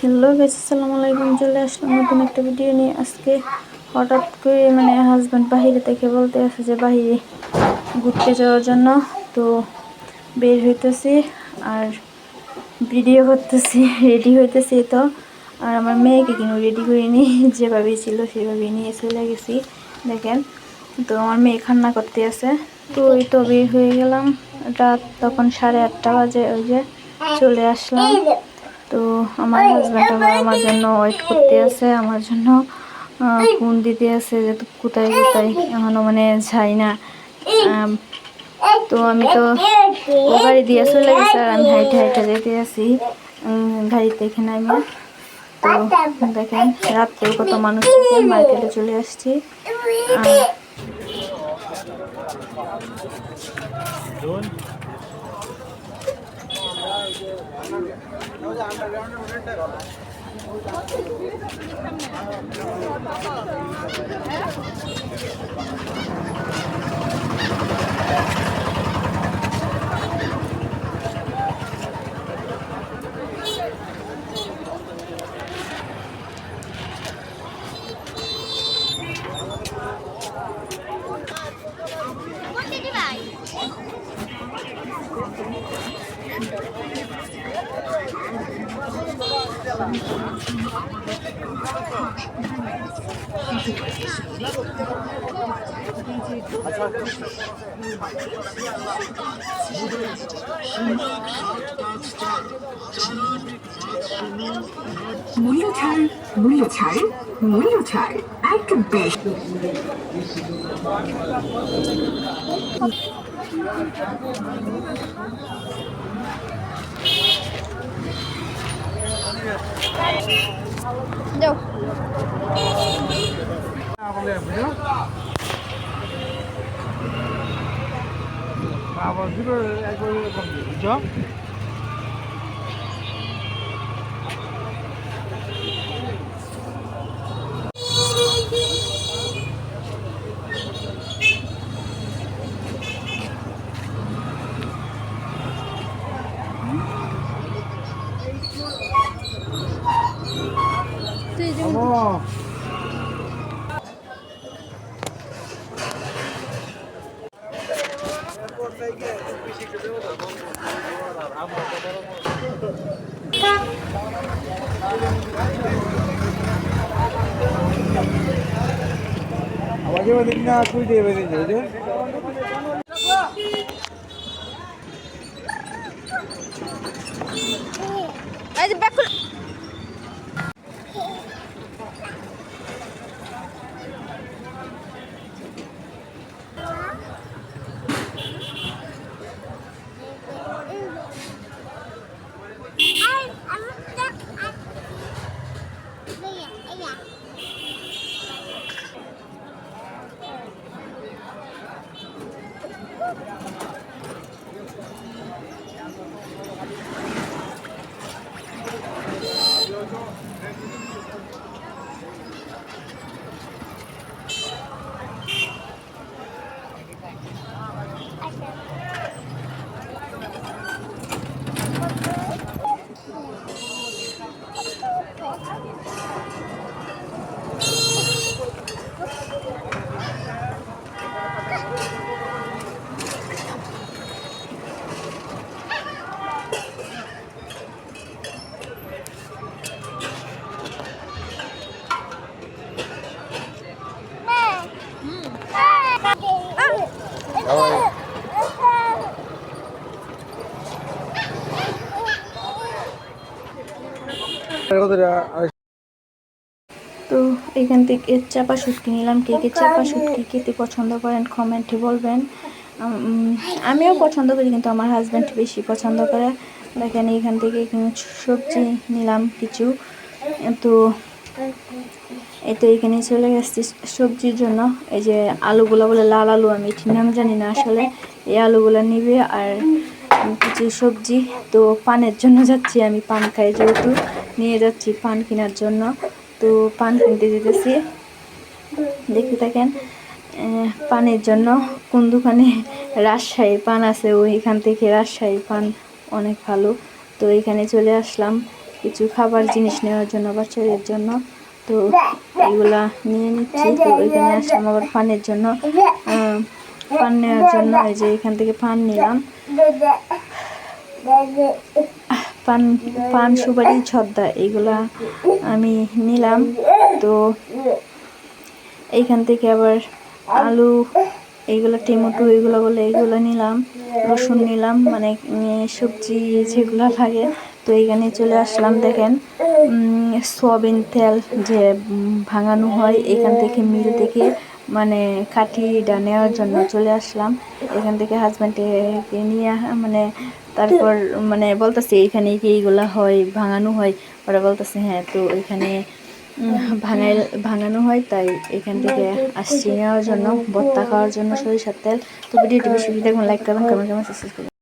Hello guys, আসসালামু আলাইকুম, চলে আসলাম নতুন একটা ভিডিও নিয়ে। আজকে হঠাৎ করে মানে হাজব্যান্ড বাহিরে থেকে বলতে আছে যে বাহিরে ঘুরতে যাওয়ার জন্য, তো বের হইতেছি আর ভিডিও করতেছি রেডি হইতেছি তো। আর আমার মেয়েকে কিন্তু রেডি করে নিয়ে যেভাবেই ছিল সেভাবেই নিয়ে চলে গেছি, দেখেন। তো আমার মেয়ে খান্না করতে আছে। তো ওই তো বের হয়ে গেলাম, রাত তখন সাড়ে আটটা বাজে, ওই যে চলে আসলাম। তো আমার হাজব্যান্ড আবার আমার জন্য ওয়েট করতে আছে, আমার জন্য ফোন দিতে আছে যে কোথায় কোথায় এখনও মানে যাই না। তো আমি তো ও গাড়ি দিয়ে চলে গেছে আর আমি হাইটে হাইটে যেতে আছি গাড়িতে এখানে আমি। তো দেখেন রাত্রেও কত মানুষ মার্কেটে চলে আসছি। అన్నండి నౌజా అంటే గ్రౌండ్ ఉండండి মূল্য ছাড় মূল্য ছাড় মূল্য ছাড় একটু বেশি। যাও। আবার দুটো একবার এরকম দিয়ে, বুঝছ? তুই যে আমো, আওয়াজে ওদিক না কুই দিয়ে বেরিয়ে যাবে এই ব্যাক তো এখান থেকে চাপা শুটকি নিলাম। কে কে চাপা শুটকি খেতে পছন্দ করেন কমেন্টে বলবেন। আমিও পছন্দ করি, কিন্তু আমার হাজব্যান্ড বেশি পছন্দ করে। দেখেন এখান থেকে সবজি নিলাম কিছু। তো এই তো এখানে চলে গেছি সবজির জন্য। এই যে আলুগুলো বলে লাল আলু, আমি ঠিক নাম জানি না আসলে। এই আলুগুলো নিবে আর কিছু সবজি। তো পানের জন্য যাচ্ছি আমি, পান খাই যেহেতু। নিয়ে যাচ্ছি পান কেনার জন্য। তো পান কিনতে যেতেছি। দেখতে থাকেন পানের জন্য কোন দোকানে রাজশাহী পান আছে, ওইখান থেকে রাজশাহী পান অনেক ভালো। তো এখানে চলে আসলাম। কিছু খাবার জিনিস নেওয়ার জন্য বাচ্চাদের জন্য। তো এগুলা নিয়ে নিচ্ছি। তো এখানে আসলাম আবার পানের জন্য। পান নেওয়ার জন্য। এই যে এখান থেকে পান নিলাম। পান পান, সুপারি, ছদ্দা এগুলা আমি নিলাম। তো এইখান থেকে আবার আলু এইগুলো টমেটো এগুলো বলে এগুলো নিলাম। রসুন নিলাম। মানে সবজি যেগুলো লাগে। তো এইখানে চলে আসলাম, দেখেন সয়াবিন তেল যে ভাঙানো হয়, এখান থেকে মিল থেকে মানে কাঠিটা নেওয়ার জন্য চলে আসলাম। এখান থেকে হাজব্যান্ডকে নিয়ে মানে তারপর মানে বলতেছে, এখানে কি এইগুলা হয়, ভাঙানো হয়? ওরা বলতেছে হ্যাঁ তো এখানে ভাঙাই, ভাঙানো হয়, তাই এখান থেকে আসছি নেওয়ার জন্য, ভর্তা খাওয়ার জন্য সরিষার তেল। তো ভিডিওটি বেশি দেখুন লাইক করবেন কমেন্ট করবেন সাবস্ক্রাইব করবেন